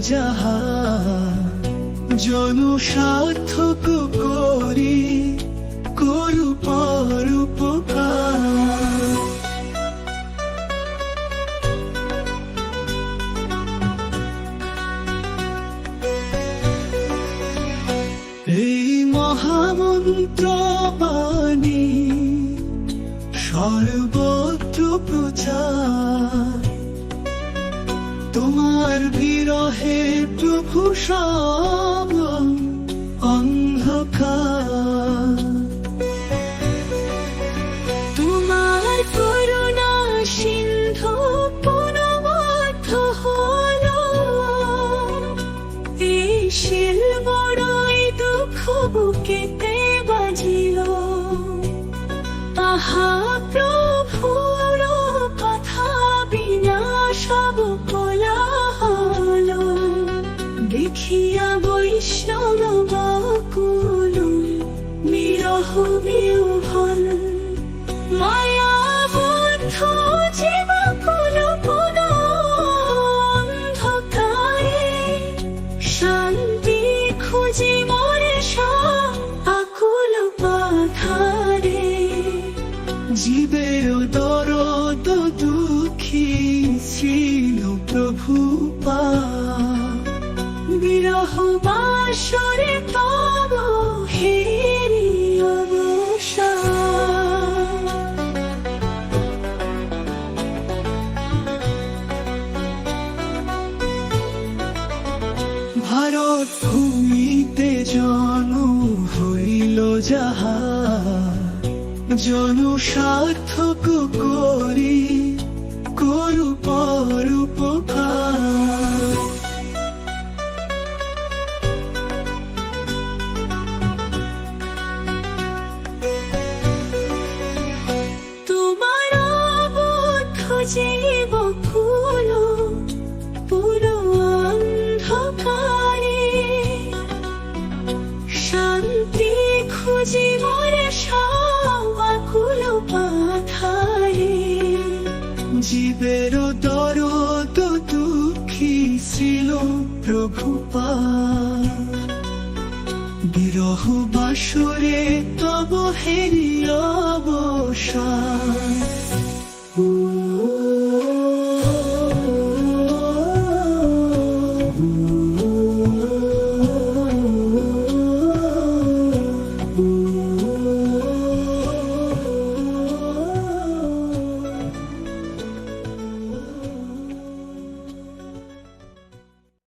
যাহা জন সার্থক করি করু পরোপকার এই মহামন্ত্র বাণী সর্বত্র প্রচার। তোমার বিরহে প্রভু সব অন্ধকার। তোমার করুণা সিন্ধু পুনবদ্ধ হল। এই শিল দেখিয়া বৈষ্ণব বকুল বিরহ বিহল মায়া কুল শান্তি খুঁজি মরে আকুল জীবের দরদ দুঃখী ছিল প্রভু পা বিরহ বাসরে হেরি অবসান ভারত ভূমিতে জন হইল যাহা জন সার্থক করি করু। মরে সবাকুল পাথারে। জীবের দরদ দুঃখী ছিল প্রভু বিরহ বাসরে তব হেরি অবসান ও